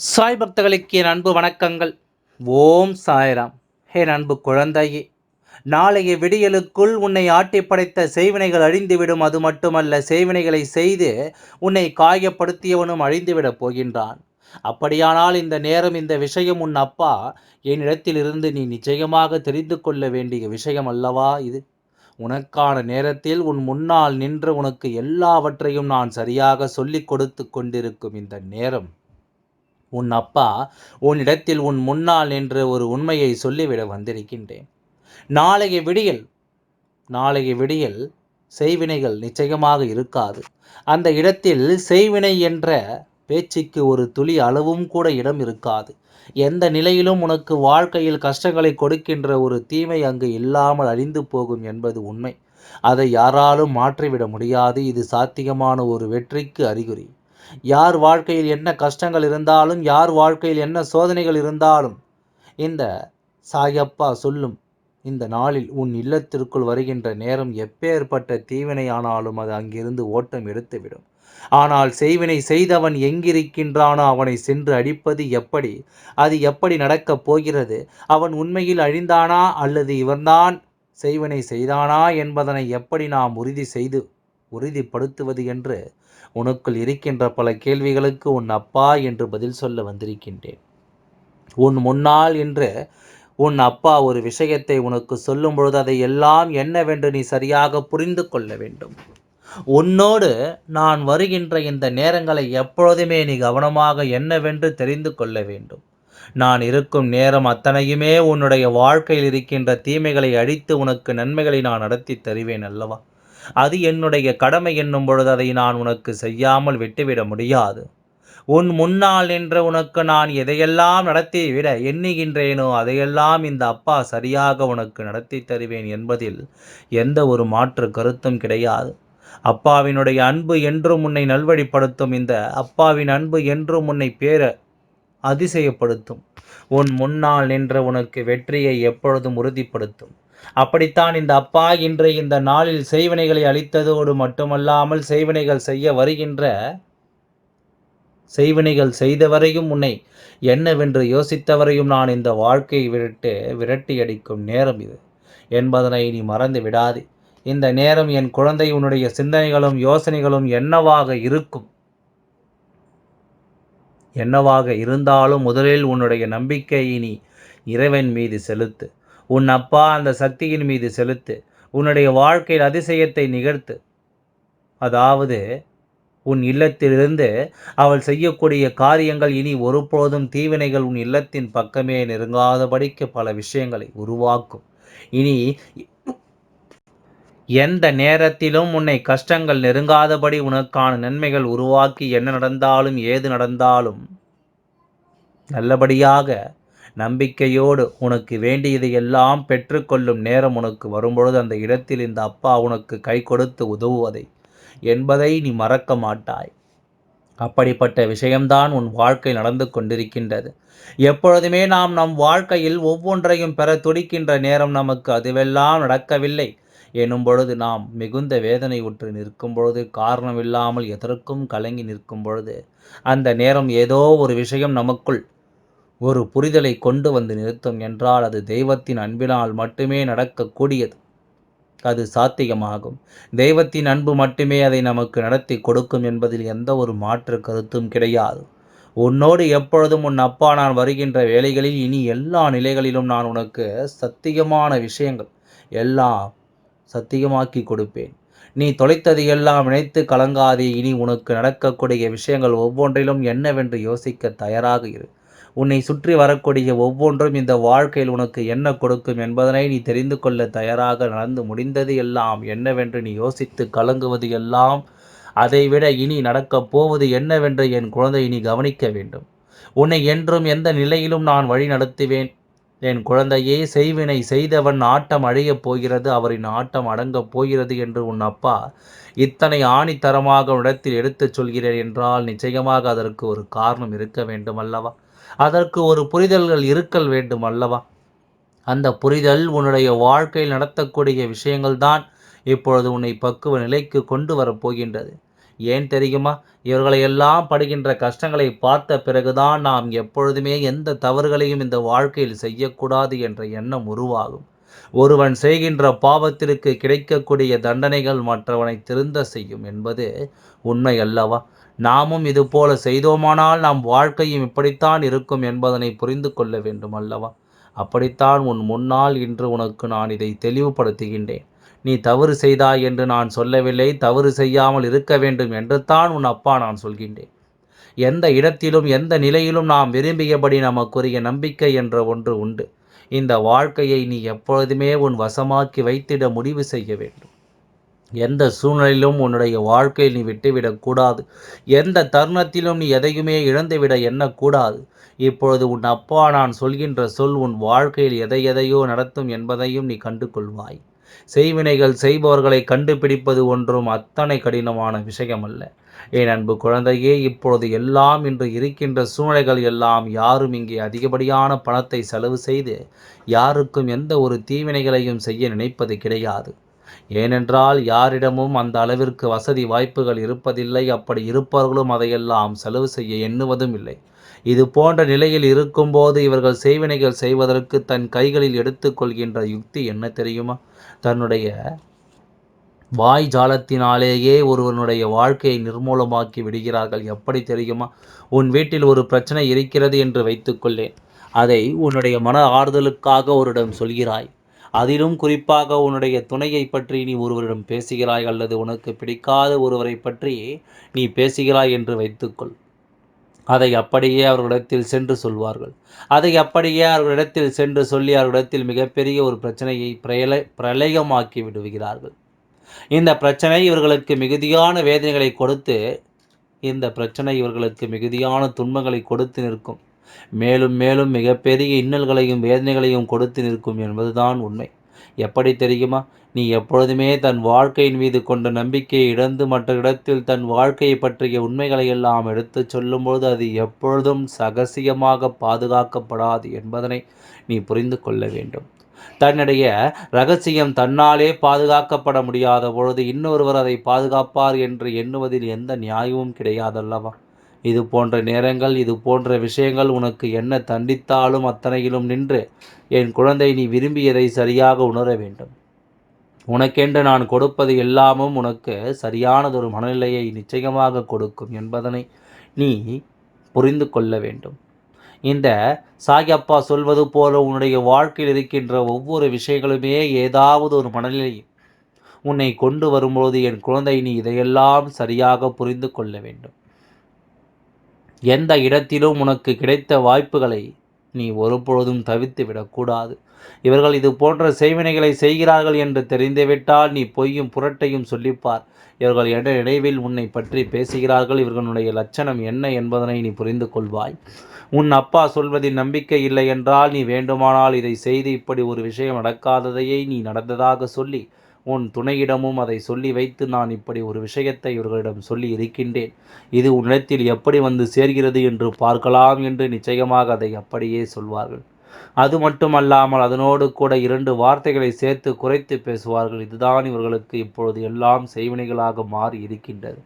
சாய் பக்தர்களுக்கு என் அன்பு வணக்கங்கள். ஓம் சாய்ராம். என் அன்பு குழந்தையே நாளைய விடியலுக்குள் உன்னை ஆட்டி படைத்த செய்வினைகள் அழிந்துவிடும். அது மட்டுமல்ல செய்வினைகளை செய்து உன்னை காயப்படுத்தியவனும் அழிந்துவிடப் போகின்றான். அப்படியானால் இந்த நேரம் இந்த விஷயம் உன் அப்பா என்னிடத்திலிருந்து நீ நிச்சயமாக தெரிந்து கொள்ள வேண்டிய விஷயம் அல்லவா இது? உனக்கான நேரத்தில் உன் முன்னால் நின்று உனக்கு எல்லாவற்றையும் நான் சரியாக சொல்லிக் கொடுத்து கொண்டிருக்கும் இந்த நேரம். உன் அப்பா உன்னிடத்தில் உன் முன்னால் நின்று ஒரு உண்மையை சொல்லிவிட வந்திருக்கின்றேன். நாளைய விடியல் நாளைய விடியல் செய்வினைகள் நிச்சயமாக இருக்காது. அந்த இடத்தில் செய்வினை என்ற பேச்சுக்கு ஒரு துளி அளவும் கூட இடம் இருக்காது. எந்த நிலையிலும் உனக்கு வாழ்க்கையில் கஷ்டங்களை கொடுக்கின்ற ஒரு தீமை அங்கு இல்லாமல் அழிந்து போகும் என்பது உண்மை. அதை யாராலும் மாற்றிவிட முடியாது. இது சாத்தியமான ஒரு வெற்றிக்கு அறிகுறி. யார் வாழ்க்கையில் என்ன கஷ்டங்கள் இருந்தாலும் யார் வாழ்க்கையில் என்ன சோதனைகள் இருந்தாலும் இந்த சாயப்பா சொல்லும் இந்த நாளில் உன் இல்லத்திற்குள் வருகின்ற நேரம் எப்பேற்பட்ட தீவினையானாலும் அது அங்கிருந்து ஓட்டம் எடுத்துவிடும். ஆனால் செய்வினை செய்தவன் எங்கிருக்கின்றானோ அவனை சென்று அடிப்பது எப்படி அது எப்படி நடக்கப் போகிறது அவன் உண்மையில் அழிந்தானா அல்லது இவன்தான் செய்வினை செய்தானா என்பதனை எப்படி நாம் உறுதி செய்து உறுதிப்படுத்துவது என்று உனக்குள் இருக்கின்ற பல கேள்விகளுக்கு உன் அப்பா என்று பதில் சொல்ல வந்திருக்கின்றேன். உன் முன்னால் என்று உன் அப்பா ஒரு விஷயத்தை உனக்கு சொல்லும் பொழுது அதை எல்லாம் என்னவென்று நீ சரியாக புரிந்து கொள்ள வேண்டும். உன்னோடு நான் வருகின்ற இந்த நேரங்களை எப்பொழுதுமே நீ கவனமாக என்னவென்று தெரிந்து கொள்ள வேண்டும். நான் இருக்கும் நேரம் அத்தனையுமே உன்னுடைய வாழ்க்கையில் இருக்கின்ற தீமைகளை அழித்து உனக்கு நன்மைகளை நான் நடத்தி தருவேன் அல்லவா? அது என்னுடைய கடமை என்னும் பொழுது அதை நான் உனக்கு செய்யாமல் விட்டுவிட முடியாது. உன் முன்னால் நின்று உனக்கு நான் எதையெல்லாம் நடத்தி விட எண்ணுகின்றேனோ அதையெல்லாம் இந்த அப்பா சரியாக உனக்கு நடத்தி தருவேன் என்பதில் எந்த ஒரு மாற்று கருத்தும் கிடையாது. அப்பாவினுடைய அன்பு என்றும் உன்னை நல்வழிப்படுத்தும் இந்த அப்பாவின் அன்பு என்றும் உன்னை பேர அதிசயப்படுத்தும். உன் முன்னால் நின்ற உனக்கு வெற்றியை எப்பொழுதும் உறுதிப்படுத்தும். அப்படித்தான் இந்த அப்பா இன்று இந்த நாளில் செய்வினைகளை அளித்ததோடு மட்டுமல்லாமல் செய்வினைகள் செய்ய வருகின்ற செய்வினைகள் செய்தவரையும் உன்னை என்னவென்று யோசித்தவரையும் நான் இந்த வாழ்க்கையை விரட்டு விரட்டி அடிக்கும் நேரம் இது என்பதனை நீ மறந்து விடாதே. இந்த நேரம் என் குழந்தை உன்னுடைய சிந்தனைகளும் யோசனைகளும் என்னவாக இருக்கும்? என்னவாக இருந்தாலும் முதலில் உன்னுடைய நம்பிக்கையை நீ இறைவன் மீது செலுத்து. உன் அப்பா அந்த சக்தியின் மீது செலுத்து உன்னுடைய வாழ்க்கையில் அதிசயத்தை நிகழ்த்து. அதாவது உன் இல்லத்திலிருந்து அவள் செய்யக்கூடிய காரியங்கள் இனி ஒருபோதும் தீவினைகள் உன் இல்லத்தின் பக்கமே நெருங்காதபடிக்கு பல விஷயங்களை உருவாக்கும். இனி எந்த நேரத்திலும் உன்னை கஷ்டங்கள் நெருங்காதபடி உனக்கான நன்மைகள் உருவாக்கி என்ன நடந்தாலும் ஏது நடந்தாலும் நல்லபடியாக நம்பிக்கையோடு உனக்கு வேண்டியதை எல்லாம் பெற்றுக்கொள்ளும் நேரம் உனக்கு வரும்பொழுது அந்த இடத்தில் இந்த அப்பா உனக்கு கை கொடுத்து உதவுவதை என்பதை நீ மறக்க மாட்டாய். அப்படிப்பட்ட விஷயம்தான் உன் வாழ்க்கை நடந்து கொண்டிருக்கின்றது. எப்பொழுதுமே நாம் நம் வாழ்க்கையில் ஒவ்வொன்றையும் பெற துடிக்கின்ற நேரம் நமக்கு அதுவெல்லாம் நடக்கவில்லை. எனும் பொழுது நாம் மிகுந்த வேதனை உற்று நிற்கும் பொழுது காரணமில்லாமல் எதற்கும் கலங்கி நிற்கும் பொழுது அந்த நேரம் ஏதோ ஒரு விஷயம் நமக்குள் ஒரு புரிதலை கொண்டு வந்து நிறுத்தும் என்றால் அது தெய்வத்தின் அன்பினால் மட்டுமே நடக்கக்கூடியது. அது சாத்தியமாகும். தெய்வத்தின் அன்பு மட்டுமே அதை நமக்கு நடத்தி கொடுக்கும் என்பதில் எந்த ஒரு மாற்று கருத்தும் கிடையாது. உன்னோடு எப்பொழுதும் உன் அப்பா நான் வருகின்ற வேலைகளில் இனி எல்லா நிலைகளிலும் நான் உனக்கு சத்தியமான விஷயங்கள் எல்லாம் சத்தியமாக்கி கொடுப்பேன். நீ தொலைத்தது எல்லாம் நினைத்து கலங்காதே. இனி உனக்கு நடக்கக்கூடிய விஷயங்கள் ஒவ்வொன்றிலும் என்னவென்று யோசிக்க தயாராக இரு. உன்னை சுற்றி வரக்கூடிய ஒவ்வொன்றும் இந்த வாழ்க்கையில் உனக்கு என்ன கொடுக்கும் என்பதனை நீ தெரிந்து கொள்ள தயாராக நடந்து முடிந்தது எல்லாம் என்னவென்று நீ யோசித்து கலங்குவது எல்லாம் அதைவிட இனி நடக்கப் போவது என்னவென்று என் குழந்தை நீ கவனிக்க வேண்டும். உன்னை என்றும் எந்த நிலையிலும் நான் வழி நடத்துவேன். என் குழந்தையே செய்வினை செய்தவன் ஆட்டம் அழியப் போகிறது அவரின் ஆட்டம் அடங்கப் போகிறது என்று உன் அப்பா இத்தனை ஆணித்தரமாக இடத்தில் எடுத்துச் சொல்கிறேன் என்றால் நிச்சயமாக அதற்கு ஒரு காரணம் இருக்க வேண்டும் அல்லவா அதற்கு ஒரு புரிதல்கள் இருக்கல் வேண்டும் அல்லவா? அந்த புரிதல் உன்னுடைய வாழ்க்கையில் நடத்தக்கூடிய விஷயங்கள் தான் இப்பொழுது உன்னை பக்குவ நிலைக்கு கொண்டு வரப்போகின்றது ஏன் தெரியுமா? இவர்களை எல்லாம் படுகின்ற கஷ்டங்களை பார்த்த பிறகுதான் நாம் எப்பொழுதுமே எந்த தவறுகளையும் இந்த வாழ்க்கையில் செய்யக்கூடாது என்ற எண்ணம் உருவாகும். ஒருவன் செய்கின்ற பாவத்திற்கு கிடைக்கக்கூடிய தண்டனைகள் மற்றவனை திருந்த செய்யும் என்பது உண்மை அல்லவா? நாமும் இதுபோல செய்தோமானால் நம் வாழ்க்கையும் இப்படித்தான் இருக்கும் என்பதனை புரிந்து கொள்ள வேண்டும் அல்லவா? அப்படித்தான் உன் முன்னால் இன்று உனக்கு நான் இதை தெளிவுபடுத்துகின்றேன். நீ தவறு செய்தாய் என்று நான் சொல்லவில்லை தவறு செய்யாமல் இருக்க வேண்டும் என்று தான் உன் அப்பா நான் சொல்கின்றேன். எந்த இடத்திலும் எந்த நிலையிலும் நாம் விரும்பியபடி நமக்குரிய நம்பிக்கை என்ற ஒன்று உண்டு. இந்த வாழ்க்கையை நீ எப்பொழுதுமே உன் வசமாக்கி வைத்திட முடிவு செய்ய வேண்டும். எந்த சூழ்நிலையிலும் உன்னுடைய வாழ்க்கையில் நீ விட்டுவிடக்கூடாது எந்த தருணத்திலும் நீ எதையுமே இழந்துவிட எண்ணக்கூடாது. இப்பொழுது உன் அப்பா நான் சொல்கின்ற சொல் உன் வாழ்க்கையில் எதை எதையோ நடத்தும் என்பதையும் நீ கண்டு கொள்வாய் செய்வினைகள் செய்பவர்களை கண்டுபிடிப்பது ஒன்றும் அத்தனை கடினமான விஷயம் அல்ல என் அன்பு குழந்தையே இப்பொழுது எல்லாம் இன்று இருக்கின்ற சூழ்நிலைகள் எல்லாம் யாரும் இங்கே அதிகப்படியான பணத்தை செலவு செய்து யாருக்கும் எந்த ஒரு தீவினைகளையும் செய்ய நினைப்பது கிடையாது. ஏனென்றால் யாரிடமும் அந்த அளவிற்கு வசதி வாய்ப்புகள் இருப்பதில்லை அப்படி இருப்பவர்களும் அதையெல்லாம் செலவு செய்ய எண்ணுவதும் இல்லை. இது போன்ற நிலையில் இருக்கும்போது இவர்கள் செய்வினைகள் செய்வதற்கு தன் கைகளில் எடுத்துக்கொள்கின்ற யுக்தி என்ன தெரியுமா? தன்னுடைய வாய் ஜாலத்தினாலேயே ஒருவனுடைய வாழ்க்கையை நிர்மூலமாக்கி விடுகிறார்கள். எப்படி தெரியுமா? உன் வீட்டில் ஒரு பிரச்சனை இருக்கிறது என்று வைத்துக்கொள்ளேன். அதை உன்னுடைய மன ஆறுதலுக்காக ஒருடம் சொல்கிறாய். அதிலும் குறிப்பாக உன்னுடைய துணையை பற்றி நீ ஒருவரிடம் பேசுகிறாய் அல்லது உனக்கு பிடிக்காத ஒருவரை பற்றி நீ பேசுகிறாய் என்று வைத்துக்கொள். அதை அப்படியே அவர்களிடத்தில் சென்று சொல்வார்கள். அதை அப்படியே அவர்களிடத்தில் சென்று சொல்லி அவர்களிடத்தில் மிகப்பெரிய ஒரு பிரச்சனையை பிரல பிரளயமாக்கி விடுகிறார்கள். இந்த பிரச்சனை இவர்களுக்கு மிகுதியான வேதனைகளை கொடுத்து இந்த பிரச்சனை இவர்களுக்கு மிகுதியான துன்பங்களை கொடுத்து நிற்கும். மேலும் மேலும் மிகப்பெரிய இன்னல்களையும் வேதனைகளையும் கொடுத்து நிற்கும் என்பதுதான் உண்மை. எப்படி தெரியுமா? நீ எப்பொழுதுமே தன் வாழ்க்கையின் மீது கொண்ட நம்பிக்கையை இழந்து மற்ற இடத்தில் தன் வாழ்க்கையை பற்றிய உண்மைகளை எல்லாம் எடுத்துச் சொல்லும்போது அது எப்பொழுதும் சகசியமாக பாதுகாக்கப்படாது என்பதனை நீ புரிந்து கொள்ள வேண்டும். தன்னுடைய ரகசியம் தன்னாலே பாதுகாக்கப்பட முடியாத பொழுது இன்னொருவர் அதை பாதுகாப்பார் என்று எண்ணுவதில் எந்த நியாயமும் கிடையாதல்லவா? இது போன்ற நேரங்கள் இது போன்ற விஷயங்கள் உனக்கு என்ன தண்டித்தாலும் அத்தனையிலும் நின்று என் குழந்தை நீ விரும்பியதை சரியாக உணர வேண்டும். உனக்கென்று நான் கொடுப்பது எல்லாமும் உனக்கு சரியானதொரு மனநிலையை நிச்சயமாக கொடுக்கும் என்பதனை நீ புரிந்து கொள்ள வேண்டும். இந்த சாயப்பா சொல்வது போல உன்னுடைய வாழ்க்கையில் இருக்கின்ற ஒவ்வொரு விஷயங்களுமே ஏதாவது ஒரு மனநிலை உன்னை கொண்டு வரும்போது என் குழந்தை நீ இதையெல்லாம் சரியாக புரிந்து கொள்ள வேண்டும். எந்த இடத்திலும் உனக்கு கிடைத்த வாய்ப்புகளை நீ ஒருபொழுதும் தவித்து விடக்கூடாது. இவர்கள் இது போன்ற செய்வினைகளை செய்கிறார்கள் என்று தெரிந்துவிட்டால் நீ பொய்யும் புரட்டையும் சொல்லிப்பார். இவர்கள் என்ற நினைவில் உன்னை பற்றி பேசுகிறார்கள். இவர்களுடைய லட்சணம் என்ன என்பதனை நீ புரிந்து கொள்வாய். உன் அப்பா சொல்வதில் நம்பிக்கை இல்லை என்றால் நீ வேண்டுமானால் இதை செய்து இப்படி ஒரு விஷயம் நடக்காததையே நீ நடந்ததாக சொல்லி உன் துணையிடமும் அதை சொல்லி வைத்து நான் இப்படி ஒரு விஷயத்தை இவர்களிடம் சொல்லி இருக்கின்றேன். இது உன்னிடத்தில் எப்படி வந்து சேர்கிறது என்று பார்க்கலாம் என்று நிச்சயமாக அதை அப்படியே சொல்வார்கள். அது மட்டுமல்லாமல் அதனோடு கூட இரண்டு வார்த்தைகளை சேர்த்து குறைத்து பேசுவார்கள். இதுதான் இவர்களுக்கு இப்பொழுது எல்லாம் செய்வினைகளாக மாறி இருக்கின்றது.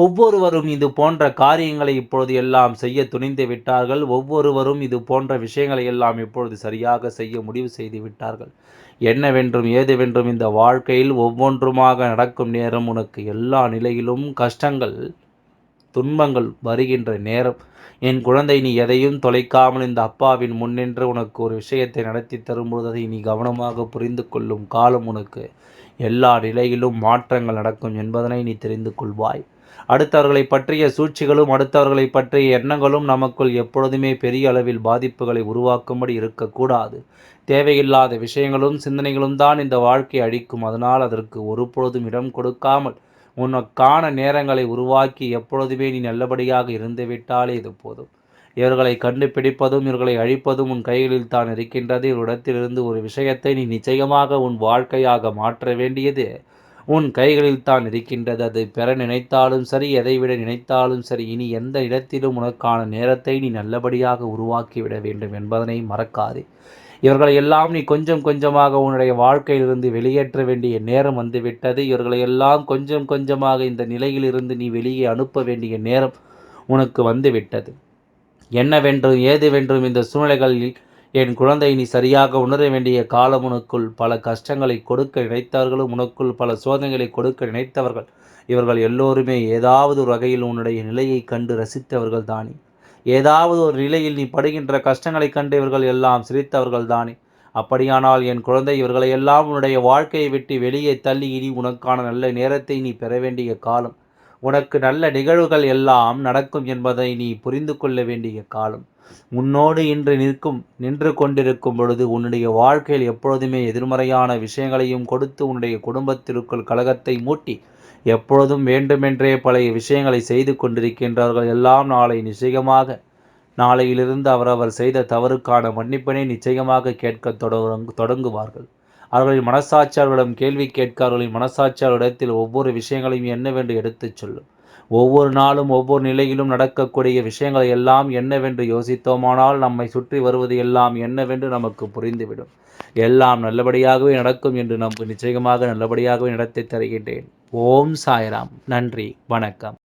ஒவ்வொருவரும் இது போன்ற காரியங்களை இப்பொழுது எல்லாம் செய்ய துணிந்து விட்டார்கள். ஒவ்வொருவரும் இது போன்ற விஷயங்களை எல்லாம் இப்பொழுது சரியாக செய்ய முடிவு செய்து விட்டார்கள். என்னவென்றும் ஏதுவென்றும் இந்த வாழ்க்கையில் ஒவ்வொன்றுமாக நடக்கும் நேரம் உனக்கு எல்லா நிலையிலும் கஷ்டங்கள் துன்பங்கள் வருகின்ற நேரம். என் குழந்தை நீ எதையும் தொலைக்காமல் இந்த அப்பாவின் முன்னின்று உனக்கு ஒரு விஷயத்தை நடத்தி தரும்பொழுது அதை நீ கவனமாக புரிந்து கொள்ளும் காலம் உனக்கு. எல்லா நிலையிலும் மாற்றங்கள் நடக்கும் என்பதனை நீ தெரிந்து கொள்வாய். அடுத்தவர்களை பற்றிய சூழ்ச்சிகளும் அடுத்தவர்களை பற்றிய எண்ணங்களும் நமக்குள் எப்பொழுதுமே பெரிய அளவில் பாதிப்புகளை உருவாக்கும்படி இருக்கக்கூடாது. தேவையில்லாத விஷயங்களும் சிந்தனைகளும் தான் இந்த வாழ்க்கையை அழிக்கும். அதனால் அதற்கு ஒருபொழுதும் இடம் கொடுக்காமல் உனக்கான நேரங்களை உருவாக்கி எப்பொழுதுமே நீ நல்லபடியாக இருந்துவிட்டாலே இது போதும். இவர்களை கண்டுபிடிப்பதும் இவர்களை அழிப்பதும் உன் கைகளில் தான் இருக்கின்றது. இவரிடத்திலிருந்து ஒரு விஷயத்தை நீ நிச்சயமாக உன் வாழ்க்கையாக மாற்ற வேண்டியது உன் கைகளில் தான் இருக்கின்றது. அதை பெற நினைத்தாலும் சரி எதை விட நினைத்தாலும் சரி இனி எந்த இடத்திலும் உனக்கான நேரத்தை நீ நல்லபடியாக உருவாக்கிவிட வேண்டும் என்பதனை மறக்காதே. இவர்களை எல்லாம் நீ கொஞ்சம் கொஞ்சமாக உன்னுடைய வாழ்க்கையிலிருந்து வெளியேற்ற வேண்டிய நேரம் வந்துவிட்டது. இவர்களை எல்லாம் கொஞ்சம் கொஞ்சமாக இந்த நிலையிலிருந்து நீ வெளியே அனுப்ப வேண்டிய நேரம் உனக்கு வந்துவிட்டது. என்னவென்றும் ஏதுவென்றும் இந்த சூழ்நிலைகளில் என் குழந்தை நீ சரியாக உணர வேண்டிய காலம் உனக்குள் பல கஷ்டங்களை கொடுக்க நினைத்தவர்களும் உனக்குள் பல சோதனைகளை கொடுக்க நினைத்தவர்கள். இவர்கள் எல்லோருமே ஏதாவது ஒரு வகையில் உன்னுடைய நிலையை கண்டு ரசித்தவர்கள் தானே ஏதாவது ஒரு நிலையில் நீ படுகின்ற கஷ்டங்களைக் கண்டு இவர்கள் எல்லாம் சிரித்தவர்கள் தானே அப்படியானால் என் குழந்தை இவர்களை எல்லாம் உன்னுடைய வாழ்க்கையை விட்டு வெளியே தள்ளி இனி உனக்கான நல்ல நேரத்தை நீ பெற வேண்டிய காலம். உனக்கு நல்ல நிகழ்வுகள் எல்லாம் நடக்கும் என்பதை நீ புரிந்து கொள்ள வேண்டிய காலம். உன்னோடு இன்று நிற்கும் நின்று கொண்டிருக்கும் பொழுது உன்னுடைய வாழ்க்கையில் எப்பொழுதுமே எதிர்மறையான விஷயங்களையும் கொடுத்து உன்னுடைய குடும்பத்திற்குள் கழகத்தை மூட்டி எப்பொழுதும் வேண்டுமென்றே பழைய விஷயங்களை செய்து கொண்டிருக்கின்றார்கள். எல்லாம் நாளை நிச்சயமாக நாளையிலிருந்து அவரவர் செய்த தவறுக்கான மன்னிப்பினை நிச்சயமாக கேட்க தொடங்குவார்கள். அவர்களின் மனசாட்சியாளர்களிடம் கேள்வி கேட்க அவர்களின் மனசாட்சியாளரிடத்தில் ஒவ்வொரு விஷயங்களையும் என்னவென்று எடுத்துச் சொல்லும். ஒவ்வொரு நாளும் ஒவ்வொரு நிலையிலும் நடக்கக்கூடிய விஷயங்களை எல்லாம் என்னவென்று யோசித்தோமானால் நம்மை சுற்றி வருவது எல்லாம் என்னவென்று நமக்கு புரிந்துவிடும். எல்லாம் நல்லபடியாகவே நடக்கும் என்று நமக்கு நிச்சயமாக நல்லபடியாகவே நடத்தி தருகின்றேன். ஓம் சாய்ராம். நன்றி. வணக்கம்.